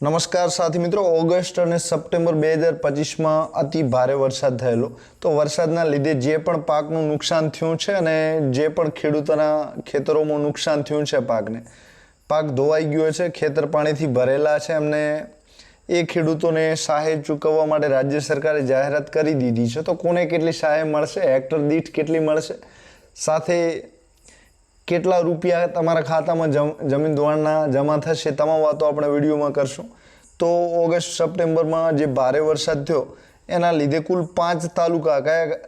નમસ્કાર સાથી મિત્રો, ઓગસ્ટ અને સપ્ટેમ્બર બે હજાર પચીસમાં અતિ ભારે વરસાદ થયેલો. તો વરસાદના લીધે જે પણ પાકનું નુકસાન થયું છે અને જે પણ ખેડૂતોના ખેતરોમાં નુકસાન થયું છે પાકને, પાક ધોવાઈ ગયો છે, ખેતર પાણીથી ભરેલા છે, એમને એ ખેડૂતોને સહાય ચૂકવવા માટે રાજ્ય સરકારે જાહેરાત કરી દીધી છે. તો કોને કેટલી સહાય મળશે, હેક્ટર દીઠ કેટલી મળશે? સાથે કેટલા રૂપિયા તમારા ખાતામાં જમ, જમીન ધોવાણના જમા થશે તમામ વાતો આપણે વિડીયોમાં કરશું. તો ઓગસ્ટ, સપ્ટેમ્બરમાં જે ભારે વરસાદ થયો, એના લીધે કુલ પાંચ તાલુકા, કયા,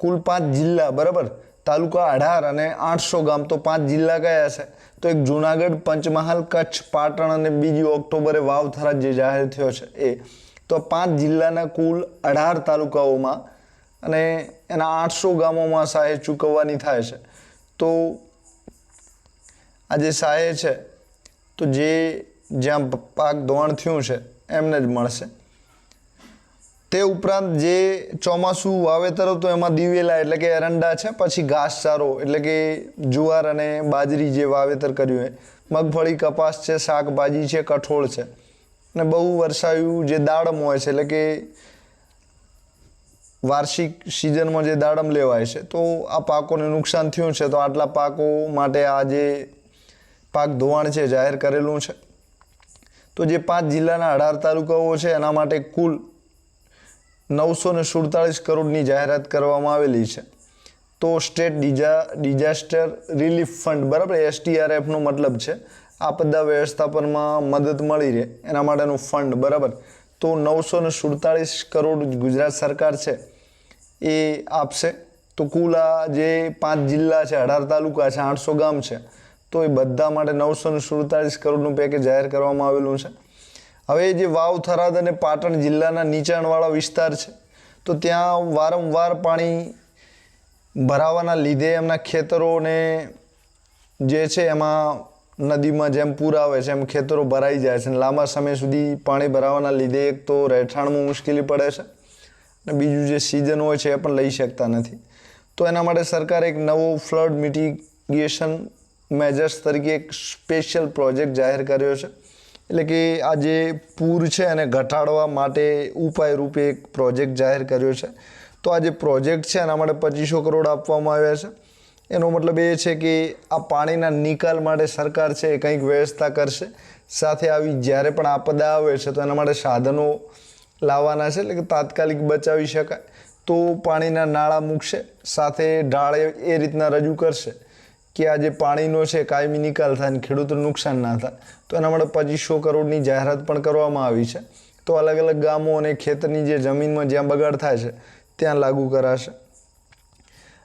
કુલ પાંચ જિલ્લા, બરાબર? તાલુકા અઢાર અને આઠસો ગામ, તો પાંચ જિલ્લા કયા છે? તો એક જુનાગઢ, પંચમહાલ, કચ્છ, પાટણ અને બીજી ઓક્ટોબરે વાવથરા જે જાહેર થયો છે એ. તો પાંચ જિલ્લાના કુલ અઢાર તાલુકાઓમાં અને એના આઠસો ગામોમાં સહાય ચૂકવવાની થાય છે. તો આ જે સહાય છે, તો જે જ્યાં પાક ધોવાણ થયું છે, એમને જ મળશે. તે ઉપરાંત જે ચોમાસું વાવેતર હતું, એમાં દિવેલા એટલે કે એરંડા છે, પછી ઘાસચારો એટલે કે જુવાર અને બાજરી જે વાવેતર કર્યું હોય. મગફળી, કપાસ છે, શાકભાજી છે, કઠોળ છે. અને બહુ વર્ષાયું જે દાડમ હોય છે, એટલે કે વાર્ષિક સિઝનમાં જે દાડમ લેવાય છે, તો આ પાકોને નુકસાન થયું છે, તો આટલા પાકો માટે આ જે પાક ધોવાણ છે, જાહેર કરેલું છે. તો જે પાંચ જિલ્લાના અઢાર તાલુકાઓ છે, એના માટે કુલ નવસો ને સુડતાલીસ કરોડની જાહેરાત કરવામાં આવેલી છે. તો સ્ટેટ ડિઝા, ડિઝાસ્ટર રિલીફ ફંડ, બરાબર? એસટીઆરએફનો મતલબ છે, આપદા વ્યવસ્થાપનમાં મદદ મળી રહે, એના માટેનું ફંડ, બરાબર? તો નવસો ને સુડતાલીસ કરોડ ગુજરાત સરકાર છે, એ આપશે. તો કુલ આ જે પાંચ જિલ્લા છે, અઢાર તાલુકા છે, આઠસો ગામ છે, તો એ બધા માટે નવસો ને સુડતાલીસ કરોડનું પેકેજ જાહેર કરવામાં આવેલું છે. હવે જે વાવ, થરાદ અને પાટણ જિલ્લાના નીચાણવાળા વિસ્તાર છે, તો ત્યાં વારંવાર પાણી ભરાવાના લીધે એમના ખેતરોને જે છે, એમાં નદીમાં જેમ પૂર આવે છે, એમ ખેતરો ભરાઈ જાય છે અને લાંબા સમય સુધી પાણી ભરાવાના લીધે એક તો રહેઠાણમાં મુશ્કેલી પડે છે અને બીજું જે સિઝન હોય છે એ પણ લઈ શકતા નથી. તો એના માટે સરકારે એક નવો ફ્લડ મિટિગેશન મેજર્સ તરીકે એક સ્પેશિયલ પ્રોજેક્ટ જાહેર કર્યો છે. એટલે કે આ જે પૂર છે એને ઘટાડવા માટે ઉપાય રૂપે એક પ્રોજેક્ટ જાહેર કર્યો છે. તો આ જે પ્રોજેક્ટ છે એના માટે પચીસો કરોડ આપવામાં આવ્યા છે. એનો મતલબ એ છે કે આ પાણીના નિકાલ માટે સરકાર છે એ કંઈક વ્યવસ્થા કરશે. સાથે આવી જ્યારે પણ આપદા આવે છે તો એના માટે સાધનો લાવવાના છે એટલે કે તાત્કાલિક બચાવી શકાય. તો પાણીના નાળા મૂકશે, સાથે ઢાળે એ રીતના રજૂ કરશે કે આ જે પાણીનો છે કાયમી નિકાલ થાય અને ખેડૂતોને નુકસાન ના થાય. તો એના માટે પચીસો કરોડની જાહેરાત પણ કરવામાં આવી છે. તો અલગ અલગ ગામો અને ખેતરની જે જમીનમાં જ્યાં બગાડ થાય છે, ત્યાં લાગુ કરાશે.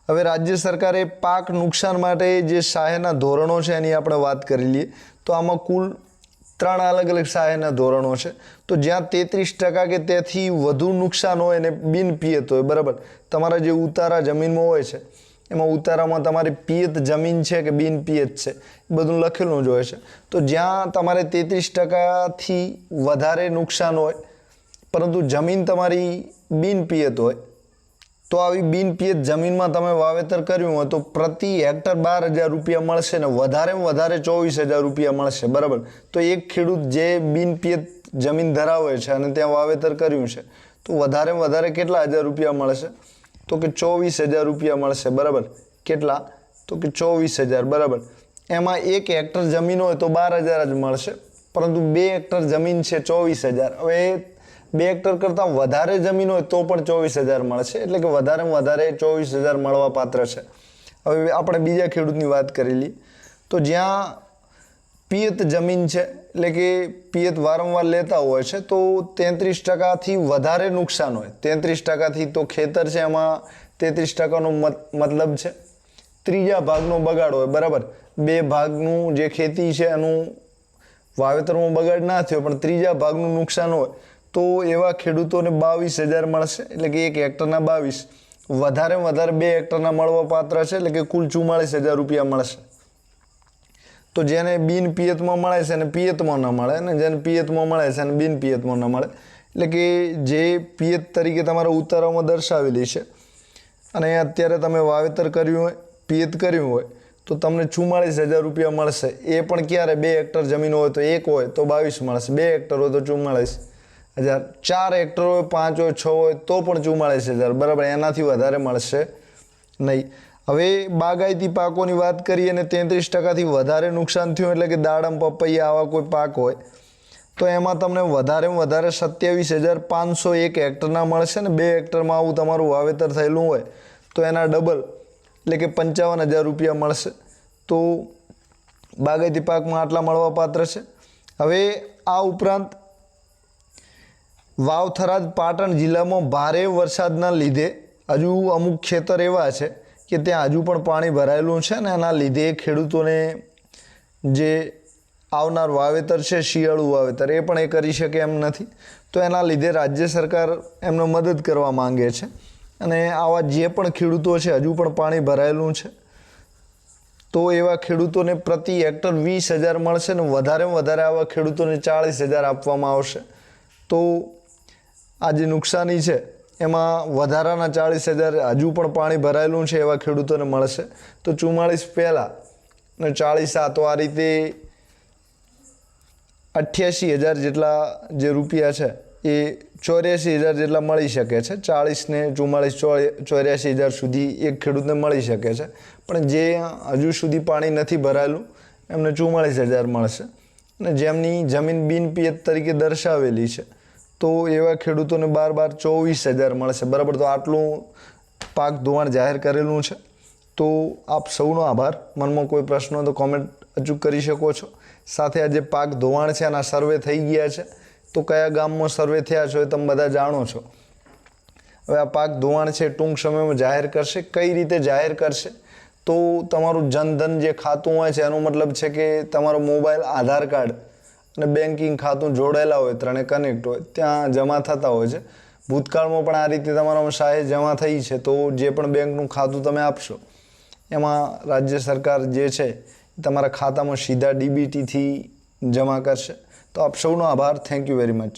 હવે રાજ્ય સરકારે પાક નુકસાન માટે જે સહાયના ધોરણો છે એની આપણે વાત કરી લઈએ, તો આમાં કુલ ત્રણ અલગ અલગ સહાયના ધોરણો છે. તો જ્યાં તેત્રીસ ટકા કે તેથી વધુ નુકસાન હોય ને બિન પિયત હોય, બરાબર? તમારા જે ઉતારા જમીનમાં હોય છે, એમાં ઉતારામાં તમારી પિયત જમીન છે કે બિન પિયત છે, એ બધું લખેલું જ હોય છે. તો જ્યાં તમારે તેત્રીસ ટકાથી વધારે નુકસાન હોય, પરંતુ જમીન તમારી બિન પિયત હોય તો આવી બિન પિયત જમીનમાં તમે વાવેતર કર્યું હોય તો પ્રતિ હેક્ટર બાર હજાર રૂપિયા મળશે ને વધારેમાં વધારે ચોવીસ હજાર રૂપિયા મળશે, બરાબર? તો એક ખેડૂત જે બિન પિયત જમીન ધરાવે છે અને ત્યાં વાવેતર કર્યું છે, તો વધારેમાં વધારે કેટલા હજાર રૂપિયા મળશે? તો કે ચોવીસ હજાર રૂપિયા મળશે, બરાબર? કેટલા? તો કે ચોવીસ હજાર, બરાબર? એમાં એક હેક્ટર જમીન હોય તો બાર હજાર જ મળશે, પરંતુ બે હેક્ટર જમીન છે ચોવીસ હજાર. હવે બે હેક્ટર કરતાં વધારે જમીન હોય તો પણ ચોવીસ હજાર મળશે. એટલે કે વધારેમાં વધારે ચોવીસ હજાર મળવા પાત્ર છે. હવે આપણે બીજા ખેડૂતની વાત કરી તો જ્યાં પિયત જમીન છે, એટલે કે પિયત વારંવાર લેતા હોય છે, તો તેત્રીસ ટકાથી વધારે નુકસાન હોય. તેત્રીસ ટકાથી તો ખેતર છે એમાં તેત્રીસ ટકાનો મત મતલબ છે. ત્રીજા ભાગનો બગાડ હોય, બરાબર? બે ભાગનું જે ખેતી છે એનું વાવેતરમાં બગાડ ના થયો, પણ ત્રીજા ભાગનું નુકસાન હોય તો એવા ખેડૂતોને બાવીસ હજાર મળશે. એટલે કે એક હેક્ટરના બાવીસ. વધારે વધારે બે હેક્ટરના મળવા પાત્ર છે. એટલે કે કુલ ચુમ્માળીસ હજાર રૂપિયા મળશે. તો જેને બિન પિયતમાં મળે છે અને પિયતમાં ન મળે અને જેને પિયતમાં મળે છે અને બિન પિયતમાં ન મળે. એટલે કે જે પિયત તરીકે તમારા ઉતારામાં દર્શાવેલી છે. અને અત્યારે તમે વાવેતર કર્યું હોય, પિયત કર્યું હોય, તો તમને ચુમ્માળીસ હજાર રૂપિયા મળશે. એ પણ ક્યારે? બે હેક્ટર જમીન હોય તો એક હોય તો બાવીસ મળશે. બે હેક્ટર હોય તો ચુમ્માળીસ. હજાર ચાર હેક્ટર હોય, પાંચ હોય, છ હોય, તો પણ ચુમ્માળીસ હજાર. બરાબર, એનાથી વધારે મળશે નહીં. હવે બાગાયતી પાકોની વાત કરીએ અને તેત્રીસ ટકાથી વધારે નુકસાન થયું, એટલે કે દાડમ, પપૈયા, આવા કોઈ પાક હોય, તો એમાં તમને વધારેમાં વધારે સત્યાવીસ હજાર પાંચસો એક હેક્ટરના મળશે ને બે હેક્ટરમાં આવું તમારું વાવેતર થયેલું હોય, તો એના ડબલ એટલે કે પંચાવન હજાર રૂપિયા મળશે. તો બાગાયતી પાકમાં આટલા મળવા પાત્ર છે. હવે આ ઉપરાંત વાવ થરાદ પાટણ જિલ્લામાં ભારે વરસાદના લીધે હજુ અમુક ખેતર એવા છે કે ત્યાં હજુ પણ પાણી ભરાયેલું છે ને એના લીધે ખેડૂતોને જે આવનાર વાવેતર છે, શિયાળુ વાવેતર, એ પણ એ કરી શકે એમ નથી. તો એના લીધે રાજ્ય સરકાર એમને મદદ કરવા માંગે છે અને આવા જે પણ ખેડૂતો છે, હજુ પણ પાણી ભરાયેલું છે, તો એવા ખેડૂતોને પ્રતિ હેક્ટર વીસ હજાર મળશે ને વધારેમાં વધારે આવા ખેડૂતોને ચાળીસ હજાર આપવામાં આવશે. તો આ જે નુકસાની છે, એમાં વધારાના ચાળીસ હજાર હજુ પણ પાણી ભરાયેલું છે એવા ખેડૂતોને મળશે. તો ચુમ્માળીસ પહેલાં ને ચાળીસ આ તો આ રીતે અઠ્યાસી હજાર જેટલા જે રૂપિયા છે, એ ચોર્યાસી હજાર જેટલા મળી શકે છે. ચાળીસને ચુમ્માળીસ ચોર્યાસી હજાર સુધી એક ખેડૂતને મળી શકે છે. પણ જે હજુ સુધી પાણી નથી ભરાયેલું, એમને ચુમ્માળીસ હજાર મળશે. અને જેમની જમીન બિનપિયત તરીકે દર્શાવેલી છે તો એવા ખેડૂતોને બાર બાર ચોવીસ હજાર મળશે. બરાબર? તો આટલું પાક ધોવાણ જાહેર કરેલું છે. તો આપ સૌનો આભાર. મનમાં કોઈ પ્રશ્ન તો કોમેન્ટ અચૂક કરી શકો છો. સાથે આ જે પાક ધોવાણ છે, આના સર્વે થઈ ગયા છે. તો કયા ગામમાં સર્વે થયા છો એ તમે બધા જાણો છો. હવે આ પાક ધોવાણ છે, ટૂંક સમયમાં જાહેર કરશે. કઈ રીતે જાહેર કરશે? તો તમારું જનધન જે ખાતું હોય છે, એનો મતલબ છે કે તમારો મોબાઈલ, આધાર કાર્ડ અને બેન્કિંગ ખાતું જોડાયેલા હોય, ત્રણે કનેક્ટ હોય, ત્યાં જમા થતા હોય છે. ભૂતકાળમાં પણ આ રીતે તમારામાં સહાય જમા થઈ છે, તો જે પણ બેંકનું ખાતું તમે આપશો, એમાં રાજ્ય સરકાર જે છે તમારા ખાતામાં સીધા ડીબીટીથી જમા કરશે. તો આપ સૌનો આભાર. Thank you very much